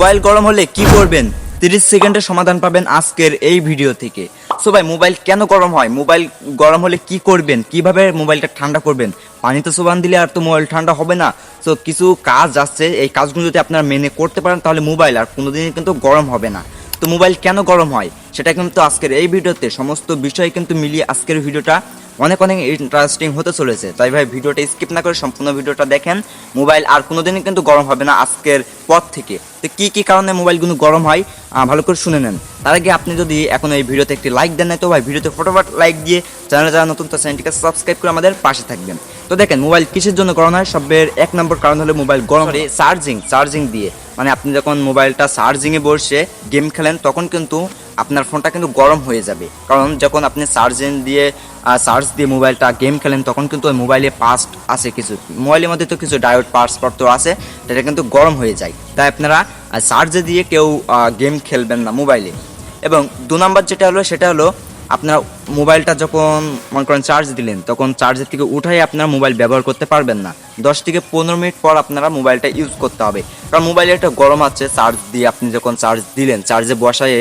Mobile গরম হলে কি করবেন? তিরিশ সেকেন্ডের সমাধান পাবেন আজকের এই ভিডিও থেকে। সো ভাই, মোবাইল কেন গরম হয়? মোবাইল গরম হলে কি করবেন? কীভাবে মোবাইলটা ঠান্ডা করবেন? পানিতে সুবান দিলে আর তো মোবাইল ঠান্ডা হবে না। সো কিছু কাজ আছে, এই কাজগুলো যদি আপনারা মেনে করতে পারেন, তাহলে মোবাইল আর কোনোদিনই কিন্তু গরম হবে না। তো মোবাইল কেন গরম হয়? সেটা কিন্তু আজকের এই ভিডিওতে সমস্ত বিষয় কিন্তু মিলিয়ে আজকের ভিডিওটা অনেক অনেক ইন্টারেস্টিং হতে চলেছে। তাই ভাই ভিডিওটা স্কিপ না করে সম্পূর্ণ ভিডিওটা দেখেন। মোবাইল আর কোনোদিনই কিন্তু গরম হবে না আজকের পর থেকে। তো কী কী কারণে মোবাইলগুলো গরম হয়? ভালো করে শুনে নেন। তার আগে আপনি যদি এখন এই ভিডিওতে একটি লাইক দেন তো ভাই ভিডিওতে ফটোফট লাইক দিয়ে চ্যানেলে যারা নতুন তার চ্যানেলটিকে সাবস্ক্রাইব করে আমাদের পাশে থাকবেন। তো দেখেন মোবাইল কিসের জন্য গরম হয়? সবের এক নম্বর কারণ হলো মোবাইল গরম হয় চার্জিং চার্জিং দিয়ে। মানে আপনি যখন মোবাইলটা চার্জিংয়ে বসে গেম খেলেন, তখন কিন্তু আপনার ফোনটা কিন্তু গরম হয়ে যাবে। কারণ যখন আপনি চার্জিং দিয়ে চার্জ দিয়ে মোবাইলটা গেম খেলেন, তখন কিন্তু ওই মোবাইলে পাস্ট আছে কিছু। মোবাইলের মধ্যে তো কিছু ডায়োড পার্টস পত্র আছে, সেটা কিন্তু গরম হয়ে যায়। তাই আপনারা চার্জে দিয়ে কেউ গেম খেলবেন না মোবাইলে এবং দু নম্বর যেটা হলো, সেটা হলো আপনার মোবাইলটা যখন মনে করেন চার্জ দিলেন, তখন চার্জের থেকে উঠাই আপনারা মোবাইল ব্যবহার করতে পারবেন না। দশ থেকে পনেরো মিনিট পর আপনারা মোবাইলটা ইউজ করতে হবে। কারণ মোবাইলে একটা গরম আছে চার্জ দিয়ে আপনি যখন চার্জ দিলেন চার্জে বসায়ে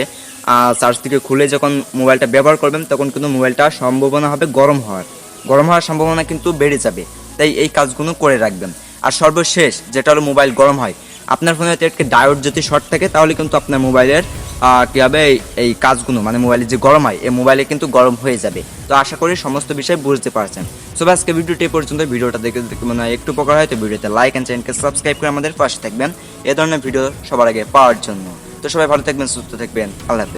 চার্জ থেকে খুলে যখন মোবাইলটা ব্যবহার করবেন, তখন কিন্তু মোবাইলটা সম্ভাবনা হবে গরম হওয়ার। গরম হওয়ার সম্ভাবনা কিন্তু বেড়ে যাবে। তাই এই কাজগুলো করে রাখবেন। আর সর্বশেষ যেটা হলো, মোবাইল গরম হয়। আপনার ফোনে একটা ডায়োড যদি শর্ট থাকে, তাহলে কিন্তু আপনার মোবাইলের কী এই- কাজগুলো মানে মোবাইলে যে গরম হয়, এই মোবাইলে কিন্তু গরম হয়ে যাবে। তো আশা করি সমস্ত বিষয় বুঝতে পারছেন। সো আজকে ভিডিওটি পর্যন্ত ভিডিওটা দেখে দেখে মনে হয় একটু উপকার হয়, তো ভিডিওতে লাইক অ্যান্ড চ্যানেলকে সাবস্ক্রাইব করে আমাদের পাশে থাকবেন। এ ধরনের ভিডিও সবার আগে পাওয়ার জন্য। তো সবাই ভালো থাকবেন, সুস্থ থাকবেন। আল্লাহ হাফেজ।